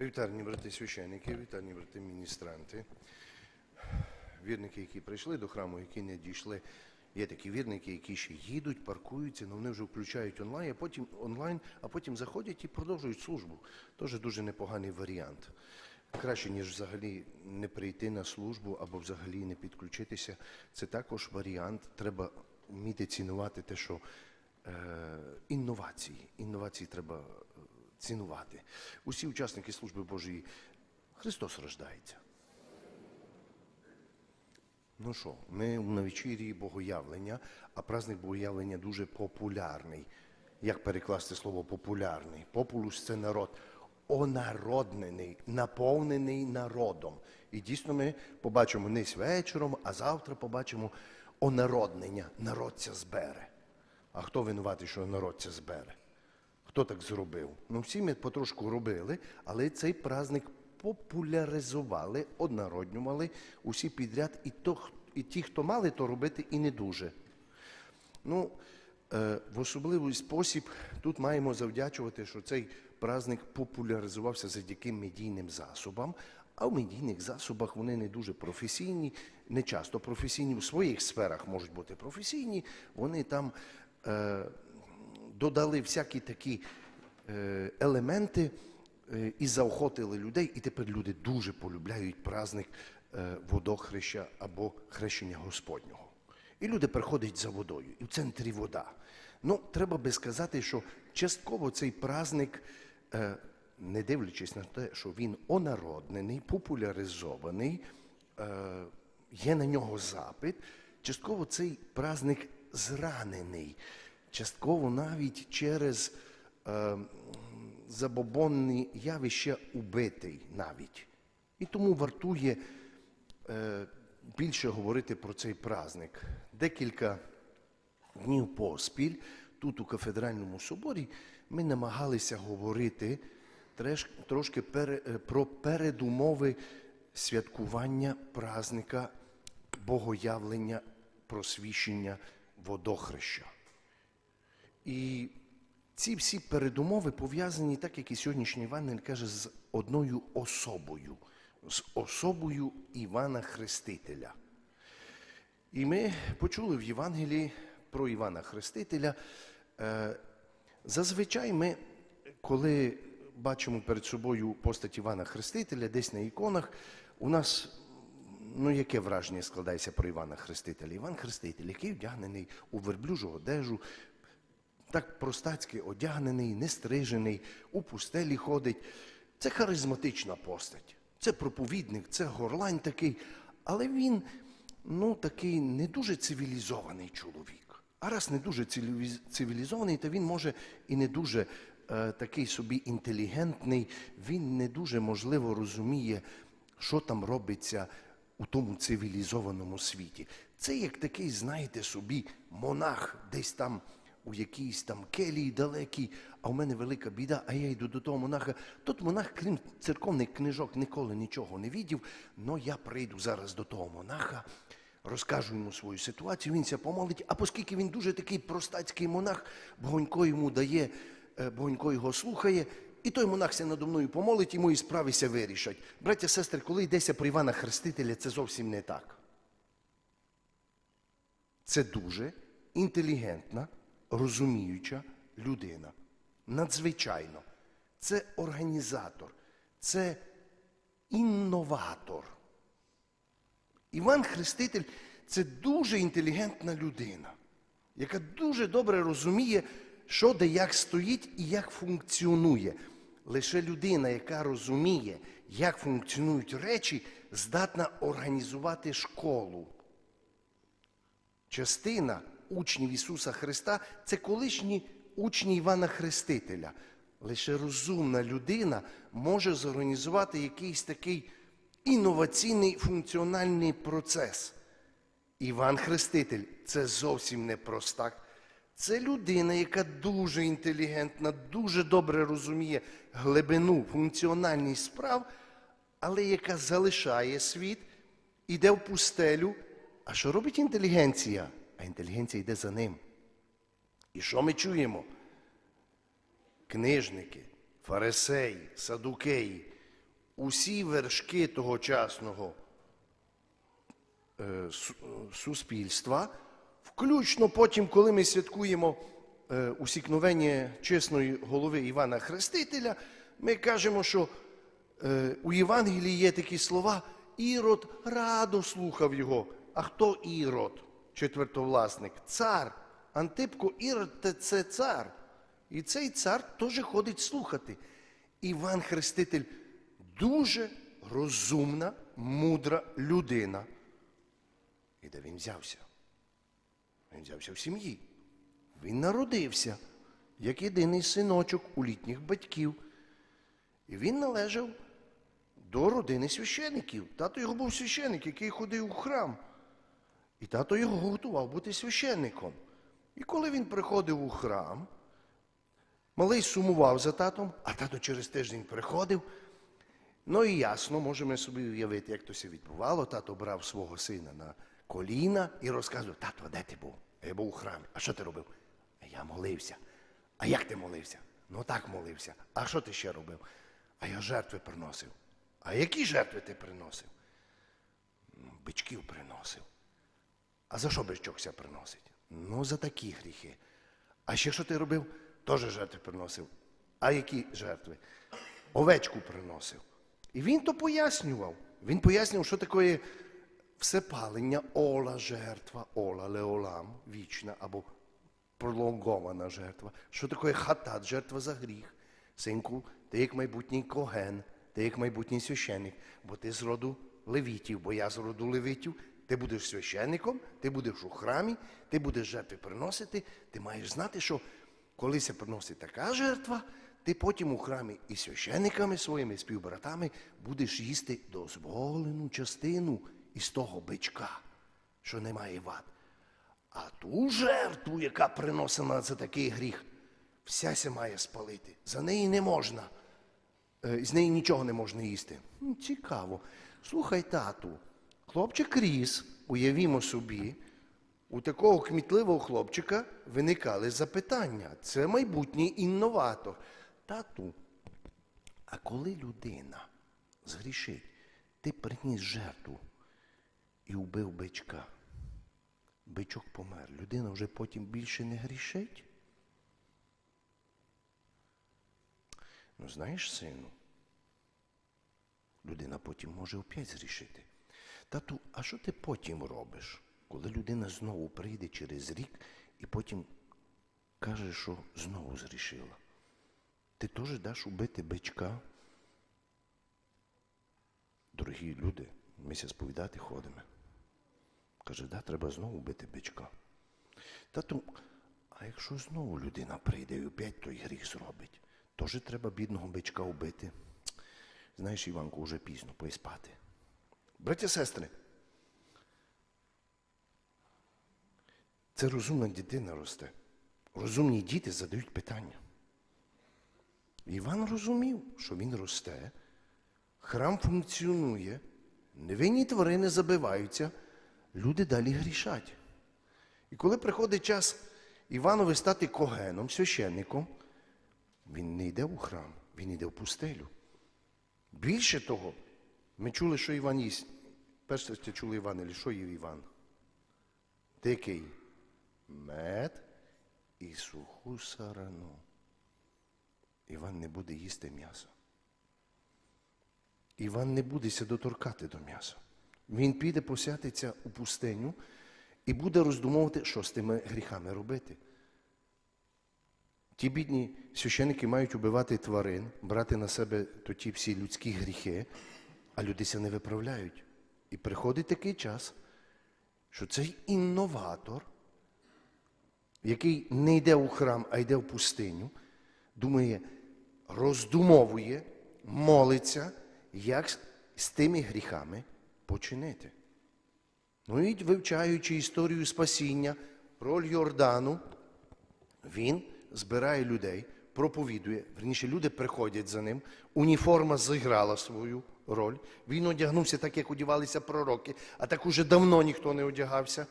Вітальні брати священники, вітальні брати міністранти, вірники, які прийшли до храму, які не дійшли. Є такі вірники, які ще їдуть, паркуються, але вони вже включають онлайн, а потім онлайн, а потім заходять і продовжують службу. Теж дуже непоганий варіант. Краще, ніж взагалі не прийти на службу або взагалі не підключитися. Це також варіант. Треба вміти цінувати те, що е, інновації. Інновації треба цінувати. Усі учасники служби Божої, Христос рождається. Ну що, ми на вечірі Богоявлення, а праздник Богоявлення дуже популярний. Як перекласти слово популярний? Популус це народ. Онароднений, наповнений народом. І дійсно ми побачимо не вечором, а завтра побачимо онароднення. Народ ця збере. А хто винуватий, що народ це збере? Хто так зробив? Ну, всі ми потрошку робили, але цей праздник популяризували, однароднювали усі підряд, і, то, і ті, хто мали то робити, і не дуже. Ну, е, в особливий спосіб тут маємо завдячувати, що цей праздник популяризувався завдяки медійним засобам, а в медійних засобах вони не дуже професійні, не часто професійні, в своїх сферах можуть бути професійні, вони там е, додали всякі такі е, елементи е, і заохотили людей, і тепер люди дуже полюбляють праздник е, водохреща або хрещення Господнього. І люди приходять за водою, і в центрі вода. Ну, треба би сказати, що частково цей праздник, не дивлячись на те, що він онароднений, популяризований, є на нього запит, частково цей праздник зранений, частково навіть через е, забобонні явища убитий навіть. І тому вартує е, більше говорити про цей праздник. Декілька днів поспіль тут у кафедральному соборі ми намагалися говорити треш- трошки пере- е, про передумови святкування празника Богоявлення, просвіщення водохреща. І ці всі передумови пов'язані, так як і сьогоднішній Іван каже, з одною особою, з особою Івана Хрестителя. І ми почули в Євангелії про Івана Хрестителя. Е, Зазвичай ми, коли бачимо перед собою постать Івана Хрестителя, десь на іконах, у нас ну, яке враження складається про Івана Хрестителя? Іван Хреститель, який вдягнений у верблюжу одежу, так простацьки одягнений, нестрижений, у пустелі ходить. Це харизматична постать. Це проповідник, це горлань такий. Але він, ну, такий не дуже цивілізований чоловік. А раз не дуже цивілізований, то він може і не дуже е, такий собі інтелігентний, він не дуже можливо розуміє, що там робиться у тому цивілізованому світі. Це як такий, знаєте собі, монах десь там у якійсь там келії далекій, а в мене велика біда, а я йду до того монаха. Тут монах, крім церковних книжок, ніколи нічого не відів, но я прийду зараз до того монаха, розкажу йому свою ситуацію, він ся помолить, а оскільки він дуже такий простацький монах, Богонько йому дає, е, Богонько його слухає, і той монах ся надо мною помолить, і мої справи ся вирішать. Браття, сестри, коли йдеться про Івана Хрестителя, це зовсім не так. Це дуже інтелігентна, розуміюча людина. Надзвичайно. Це організатор, це інноватор. Іван Хреститель це дуже інтелігентна людина, яка дуже добре розуміє, що де як стоїть і як функціонує. Лише людина, яка розуміє, як функціонують речі, здатна організувати школу. Частина учнів Ісуса Христа це колишні учні Івана Хрестителя. Лише розумна людина може зорганізувати якийсь такий інноваційний функціональний процес. Іван Хреститель це зовсім не простак. Це людина, яка дуже інтелігентна, дуже добре розуміє глибину функціональність справ, але яка залишає світ, іде в пустелю. А що робить інтелігенція? А інтелігенція йде за ним. І що ми чуємо? Книжники, фарисеї, садукеї усі вершки тогочасного е, суспільства, включно потім, коли ми святкуємо е, усікновення чесної голови Івана Хрестителя, ми кажемо, що е, у Євангелії є такі слова, Ірод радо слухав його. А хто Ірод? Четвертовласник, цар. Антипко Ірод це- цар. І цей цар теж ходить слухати. Іван Хреститель дуже розумна, мудра людина. І де він взявся? Він взявся в сім'ї. Він народився як єдиний синочок у літніх батьків. І він належав до родини священиків. Тато його був священик, який ходив у храм. І тато його готував бути священником. І коли він приходив у храм, малий сумував за татом, а тато через тиждень приходив. Ну і ясно, можемо собі уявити, як то все відбувало. Тато брав свого сина на коліна і розказував, тато, де ти був? Я був у храмі. А що ти робив? Я молився. А як ти молився? Ну так молився. А що ти ще робив? А я жертви приносив. А які жертви ти приносив? «Ну, Бичків приносив. А за що бичокся приносить? Ну, за такі гріхи. А ще що ти робив? Теж жертви приносив. А які жертви? Овечку приносив. І він то пояснював. Він пояснював, що таке всепалення, ола жертва, ола леолам, вічна або пролонгована жертва. Що таке хатат, жертва за гріх. Синку, ти як майбутній коген, ти як майбутній священник, бо ти з роду левітів, бо я з роду левітів. Ти будеш священником, ти будеш у храмі, ти будеш жертви приносити. Ти маєш знати, що коли се приносить така жертва, ти потім у храмі і священниками своїми співбратами будеш їсти дозволену частину із того бичка, що немає вад. А ту жертву, яка приносена за такий гріх, вся ся має спалити. За неї не можна. Е, З неї нічого не можна їсти. Цікаво. Слухай, тату, хлопчик ріс, уявімо собі, у такого кмітливого хлопчика виникали запитання. Це майбутній інноватор. Тату, а коли людина згрішить, ти приніс жертву і вбив бичка. Бичок помер. Людина вже потім більше не грішить. Ну, знаєш, сину, людина потім може опять зрішити. Тату, а що ти потім робиш, коли людина знову прийде через рік і потім каже, що знову зрішила? Ти теж даш убити бичка? Дорогі люди, ми ся сповідати ходимо. Каже, да, треба знову бити бичка. Тату, а якщо знову людина прийде і опять той гріх зробить, теж треба бідного бичка вбити. Знаєш, Іванку, вже пізно, пой спати. Браття сестри, це розумна дитина росте. Розумні діти задають питання. Іван розумів, що він росте, храм функціонує, невинні тварини забиваються, люди далі грішать. І коли приходить час Іванові стати когеном, священником, він не йде у храм, він йде в пустелю. Більше того, ми чули, що Іван їсть. Перше чули Іван, що їв Іван? Дикий мед і суху сарану. Іван не буде їсти м'ясо. Іван не буде ся доторкати до м'яса. Він піде посятиться у пустиню і буде роздумовувати, що з тими гріхами робити. Ті бідні священики мають убивати тварин, брати на себе то ті всі людські гріхи, а люди ся не виправляють. І приходить такий час, що цей інноватор, який не йде у храм, а йде в пустиню, думає, роздумовує, молиться, як з тими гріхами починити. Ну і вивчаючи історію спасіння, роль Йордану, він збирає людей, проповідує. Верніше, люди приходять за ним. Уніформа зіграла свою роль. Він одягнувся так, як одягалися пророки, а так уже давно ніхто не одягався.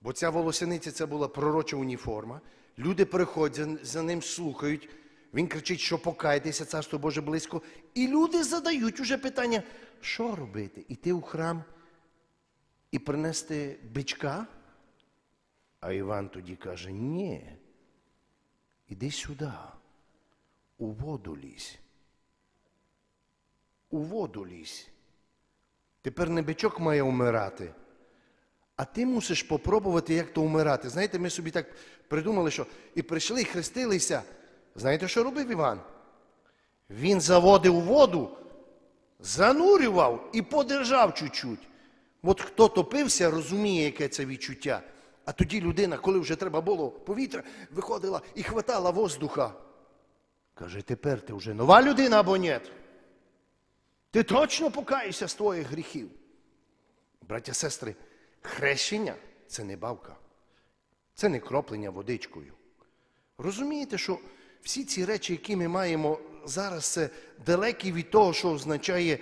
Бо ця волосяниця це була пророча уніформа. Люди приходять за- ним, слухають. Він кричить, що покайтеся, царство Боже близько. І люди задають уже питання, що робити? Іти у храм і принести бичка? А Іван тоді каже: ні, іди сюди, у воду лізь. У воду лізь. Тепер не бичок має вмирати, а ти мусиш попробувати, як то вмирати. Знаєте, ми собі так придумали, що і прийшли, і хрестилися. Знаєте, що робив Іван? Він заводив воду, занурював і подержав чуть-чуть. От хто топився, розуміє, яке це відчуття. А тоді людина, коли вже треба було повітря, виходила і хватала воздуха. Каже, тепер ти вже нова людина або ні? Ти точно покаєшся з твоїх гріхів. Браття, сестри, хрещення це не бавка, це не кроплення водичкою. Розумієте, що всі ці речі, які ми маємо зараз, це далекі від того, що означає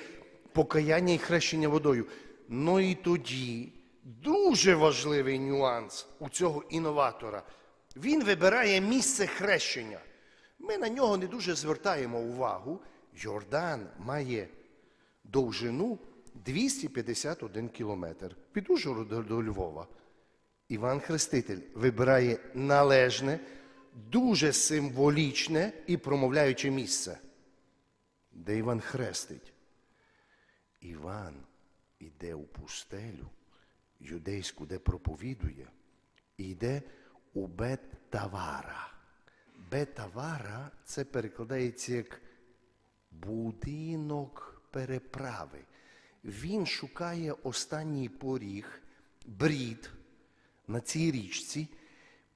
покаяння і хрещення водою. Ну і тоді дуже важливий нюанс у цього інноватора. Він вибирає місце хрещення. Ми на нього не дуже звертаємо увагу. Йордан має довжину 251 кілометр від Ужгорода до Львова. Іван Хреститель вибирає належне, дуже символічне і промовляюче місце, де Іван хрестить. Іван іде у пустелю, юдейську, де проповідує, і йде у Бет-Тавара. Бет-Тавара це перекладається як будинок переправи. Він шукає останній поріг, брід на цій річці,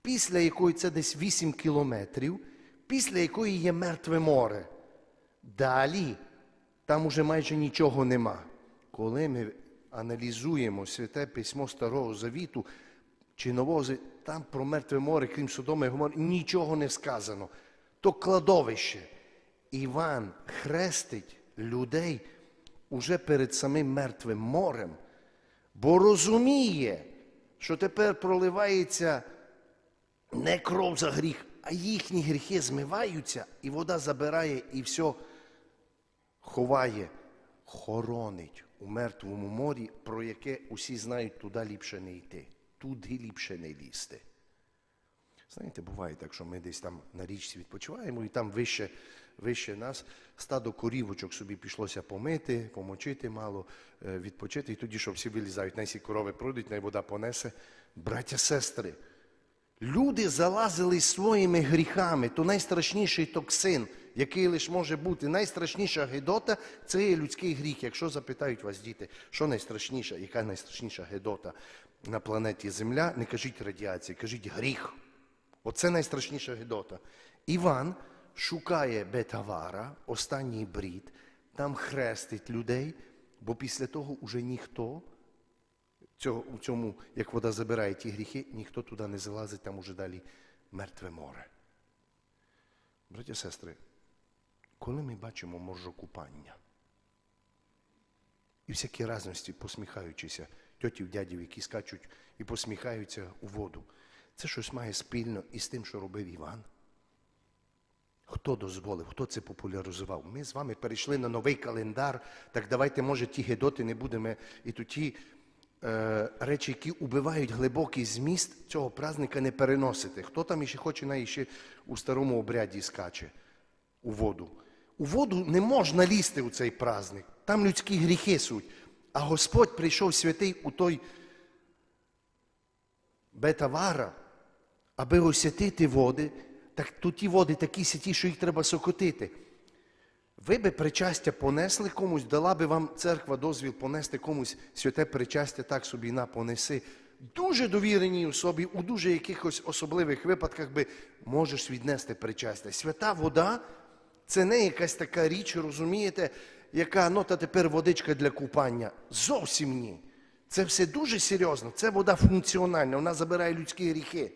після якої це десь 8 кілометрів, після якої є мертве море. Далі там уже майже нічого нема. Коли ми аналізуємо святе письмо Старого Завіту чи Нового там про мертве море, крім Содома і Гомора, нічого не сказано. То кладовище. Іван хрестить людей уже перед самим мертвим морем, бо розуміє, що тепер проливається не кров за гріх, а їхні гріхи змиваються, і вода забирає і все ховає, хоронить у мертвому морі, про яке усі знають, туди ліпше не йти, туди ліпше не лізти. Знаєте, буває так, що ми десь там на річці відпочиваємо, і там вище, вище нас стадо корівочок собі пішлося помити, помочити мало, е, відпочити, і тоді, що всі вилізають, най сі корови пройдуть, най вода понесе. Браття, сестри, люди залазили своїми гріхами, то найстрашніший токсин, який лише може бути. Найстрашніша гидота це є людський гріх. Якщо запитають вас діти, що найстрашніша, яка найстрашніша гидота на планеті Земля, не кажіть радіація, кажіть гріх. Оце найстрашніша гидота. Іван шукає Бетавара, останній брід, там хрестить людей, бо після того уже ніхто, у цьому, як вода забирає ті гріхи, ніхто туди не залазить, там уже далі мертве море. Браття сестри, коли ми бачимо моржокупання, і всякі разності, посміхаючися, тьотів, дядів, які скачуть і посміхаються у воду, це щось має спільно із тим, що робив Іван. Хто дозволив, хто це популяризував? Ми з вами перейшли на новий календар, так давайте, може, ті гедоти не будемо і то ті е, речі, які убивають глибокий зміст цього праздника, не переносити. Хто там іще хоче на іще у старому обряді скаче у воду? У воду не можна лізти у цей праздник. Там людські гріхи суть. А Господь прийшов святий у той Бетавара, аби освятити води, так тут ті води такі святі, що їх треба сокотити. Ви би причастя понесли комусь, дала би вам церква дозвіл понести комусь святе причастя, так собі на понеси. Дуже довіреній особі, у дуже якихось особливих випадках би можеш віднести причастя. Свята вода це не якась така річ, розумієте, яка ну та тепер водичка для купання. Зовсім ні. Це все дуже серйозно. Це вода функціональна, вона забирає людські гріхи.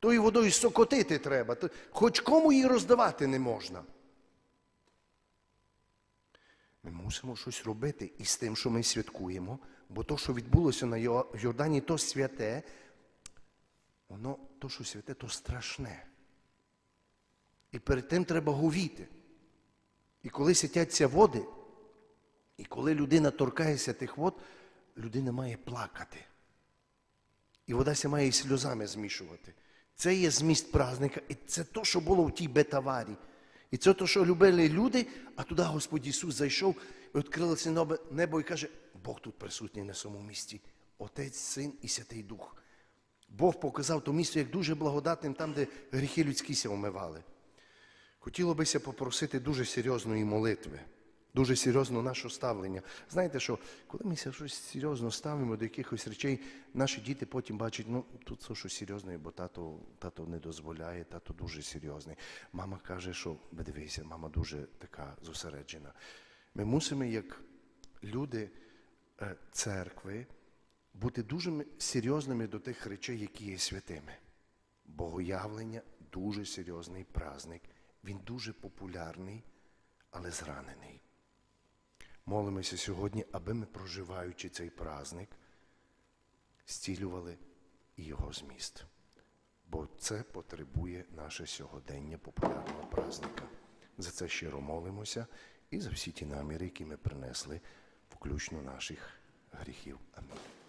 Тою водою сокотити треба, хоч кому її роздавати не можна. Ми мусимо щось робити із тим, що ми святкуємо, бо то, що відбулося на Йордані, то святе, воно то, що святе, то страшне. І перед тим треба говіти. І коли сітяться води, і коли людина торкається тих вод, людина має плакати. І вода ся має із сльозами змішувати. Це є зміст праздника, і це то, що було в тій бетаварі. І це то, що любили люди, а туди Господь Ісус зайшов і відкрилося небо, і каже, Бог тут присутній на самому місці. Отець, Син і Святий Дух. Бог показав то місце як дуже благодатним там, де гріхи людські ся омивали. Хотіло бися попросити дуже серйозної молитви, дуже серйозно наше ставлення. Знаєте що, коли ми щось серйозно ставимо до якихось речей, наші діти потім бачать, ну тут це щось серйозне, бо тато, тато не дозволяє, тато дуже серйозний. Мама каже, що дивися, мама дуже така зосереджена. Ми мусимо, як люди е, церкви, бути дуже серйозними до тих речей, які є святими. Богоявлення дуже серйозний праздник. Він дуже популярний, але зранений. Молимося сьогодні, аби ми, проживаючи цей праздник, зцілювали і його зміст. Бо це потребує наше сьогодення популярного праздника. За це щиро молимося і за всі ті наміри, які ми принесли, включно наших гріхів. Амінь.